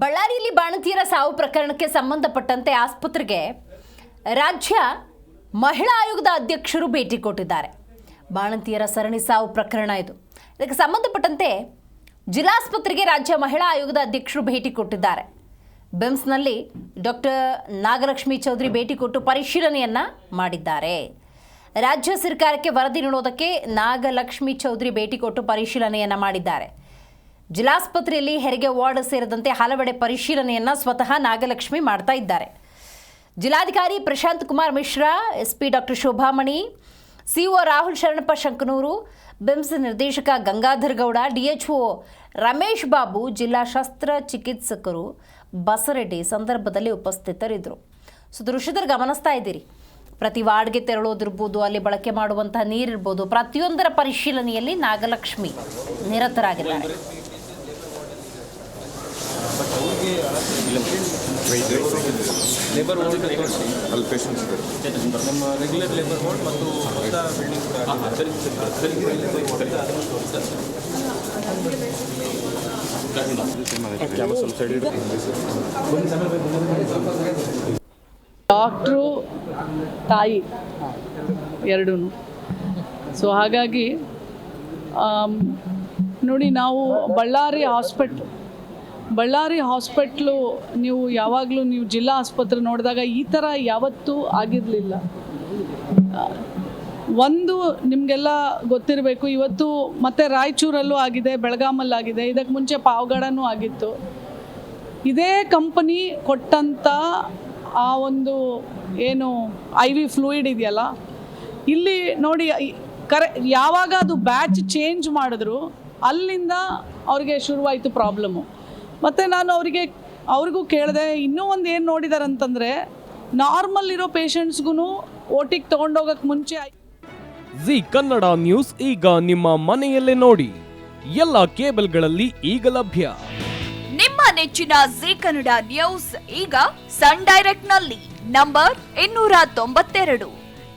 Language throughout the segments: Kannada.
ಬಳ್ಳಾರಿಯಲ್ಲಿ ಬಾಣಂತಿಯರ ಸಾವು ಪ್ರಕರಣಕ್ಕೆ ಸಂಬಂಧಪಟ್ಟಂತೆ ಆಸ್ಪತ್ರೆಗೆ ರಾಜ್ಯ ಮಹಿಳಾ ಆಯೋಗದ ಅಧ್ಯಕ್ಷರು ಭೇಟಿ ಕೊಟ್ಟಿದ್ದಾರೆ. ಬಾಣಂತಿಯರ ಸರಣಿ ಸಾವು ಪ್ರಕರಣ ಇದು. ಇದಕ್ಕೆ ಸಂಬಂಧಪಟ್ಟಂತೆ ಜಿಲ್ಲಾಸ್ಪತ್ರೆಗೆ ರಾಜ್ಯ ಮಹಿಳಾ ಆಯೋಗದ ಅಧ್ಯಕ್ಷರು ಭೇಟಿ ಕೊಟ್ಟಿದ್ದಾರೆ. ಬಿಮ್ಸ್ನಲ್ಲಿ ಡಾಕ್ಟರ್ ನಾಗಲಕ್ಷ್ಮಿ ಚೌಧರಿ ಭೇಟಿ ಕೊಟ್ಟು ಪರಿಶೀಲನೆಯನ್ನು ಮಾಡಿದ್ದಾರೆ. ರಾಜ್ಯ ಸರ್ಕಾರಕ್ಕೆ ವರದಿ ನೀಡೋದಕ್ಕೆ ನಾಗಲಕ್ಷ್ಮಿ ಚೌಧರಿ ಭೇಟಿ ಕೊಟ್ಟು ಪರಿಶೀಲನೆಯನ್ನು ಮಾಡಿದ್ದಾರೆ. ಜಿಲ್ಲಾಸ್ಪತ್ರೆಯಲ್ಲಿ ಹೆರಿಗೆ ವಾರ್ಡ್ ಸೇರಿದಂತೆ ಹಲವೆಡೆ ಪರಿಶೀಲನೆಯನ್ನ ಸ್ವತಃ ನಾಗಲಕ್ಷ್ಮಿ ಮಾಡ್ತಾ ಇದ್ದಾರೆ. ಜಿಲ್ಲಾಧಿಕಾರಿ Prashant Kumar Mishra, SP doctor Shobhamani, CO Rahul Sharanappa Shankanur, BIMS ನಿರ್ದೇಶಕ ಗಂಗಾಧರ್ ಗೌಡ, ಡಿಎಚ್ಒ ರಮೇಶ್ ಬಾಬು, ಜಿಲ್ಲಾ ಶಸ್ತ್ರ ಚಿಕಿತ್ಸಕರು ಬಸರೆಡ್ಡಿ ಸಂದರ್ಭದಲ್ಲಿ ಉಪಸ್ಥಿತರಿದ್ದರು. ಸೊ ದೃಶ್ಯದಲ್ಲಿ ಗಮನಿಸ್ತಾ ಇದ್ದೀರಿ. ಪ್ರತಿ ವಾರ್ಡ್ಗೆ ತೆರಳೋದಿರ್ಬೋದು, ಅಲ್ಲಿ ಬಳಕೆ ಮಾಡುವಂತಹ ನೀರಿರ್ಬೋದು, ಪ್ರತಿಯೊಂದರ ಪರಿಶೀಲನೆಯಲ್ಲಿ ನಾಗಲಕ್ಷ್ಮಿ ನಿರತರಾಗಿದ್ದಾರೆ. ಲೇಬರ್ ಅಲ್ಲಿ ಪೇಷಂಟ್ಸ್ ಇದ್ದಾರೆ. ನಮ್ಮ ರೆಗ್ಯುಲರ್ ಲೇಬರ್ ವಾರ್ಡ್ ಮತ್ತು ಹೊಸ ಬಿಲ್ಡಿಂಗ್ ಡಾಕ್ಟ್ರು ತಾಯಿ ಎರಡೂ ಸೊ ಹಾಗಾಗಿ ನೋಡಿ ನಾವು ಬಳ್ಳಾರಿ ಹಾಸ್ಪಿಟ್ಲ್ ಬಳ್ಳಾರಿ ಹಾಸ್ಪಿಟ್ಲು ನೀವು ಯಾವಾಗಲೂ ನೀವು ಜಿಲ್ಲಾ ಆಸ್ಪತ್ರೆ ನೋಡಿದಾಗ ಈ ಥರ ಯಾವತ್ತೂ ಆಗಿರಲಿಲ್ಲ. ಒಂದು ನಿಮಗೆಲ್ಲ ಗೊತ್ತಿರಬೇಕು, ಇವತ್ತು ಮತ್ತೆ ರಾಯಚೂರಲ್ಲೂ ಆಗಿದೆ ಬೆಳಗಾಮಲ್ಲಾಗಿದೆ ಇದಕ್ಕೆ ಮುಂಚೆ ಪಾವಗಡನೂ ಆಗಿತ್ತು. ಇದೇ ಕಂಪನಿ ಕೊಟ್ಟಂಥ ಆ ಒಂದು ಏನು ಐ ವಿ ಫ್ಲೂಯಿಡ್ ಇದೆಯಲ್ಲ, ಇಲ್ಲಿ ನೋಡಿ ಕರೆ ಯಾವಾಗ ಅದು ಬ್ಯಾಚ್ ಚೇಂಜ್ ಮಾಡಿದ್ರು, ಅಲ್ಲಿಂದ ಅವ್ರಿಗೆ ಶುರುವಾಯಿತು ಪ್ರಾಬ್ಲಮ್ಮು ಮತ್ತು ನಾನು ಅವರಿಗೆ ಅವ್ರಿಗೂ ಕೇಳಿದೆ ಇನ್ನೂ ಒಂದು ಏನು ನೋಡಿದ್ದಾರೆ ಅಂತಂದರೆ ನಾರ್ಮಲ್ ಇರೋ ಪೇಷಂಟ್ಸ್ಗೂ ಓಟಿಗೆ ತೊಗೊಂಡೋಗಕ್ಕೆ ಮುಂಚೆ ಜಿ ಕನ್ನಡ ನ್ಯೂಸ್ ಈಗ ನಿಮ್ಮ ಮನೆಯಲ್ಲೇ ನೋಡಿ. ಎಲ್ಲ ಕೇಬಲ್ಗಳಲ್ಲಿ ಈಗ ಲಭ್ಯ. ನಿಮ್ಮ ನೆಚ್ಚಿನ ಜಿ ಕನ್ನಡ ನ್ಯೂಸ್ ಈಗ ಸನ್ ಡೈರೆಕ್ಟ್ನಲ್ಲಿ ನಂಬರ್ ಇನ್ನೂರ ತೊಂಬತ್ತೆರಡು.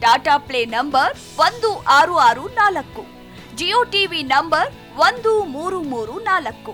ಟಾಟಾ ಪ್ಲೇ ನಂಬರ್ ಒಂದು ಆರು ಆರು ನಾಲ್ಕು. ಜಿಯೋ ಟಿವಿ ನಂಬರ್ ಒಂದು ಮೂರು ಮೂರು ನಾಲ್ಕು.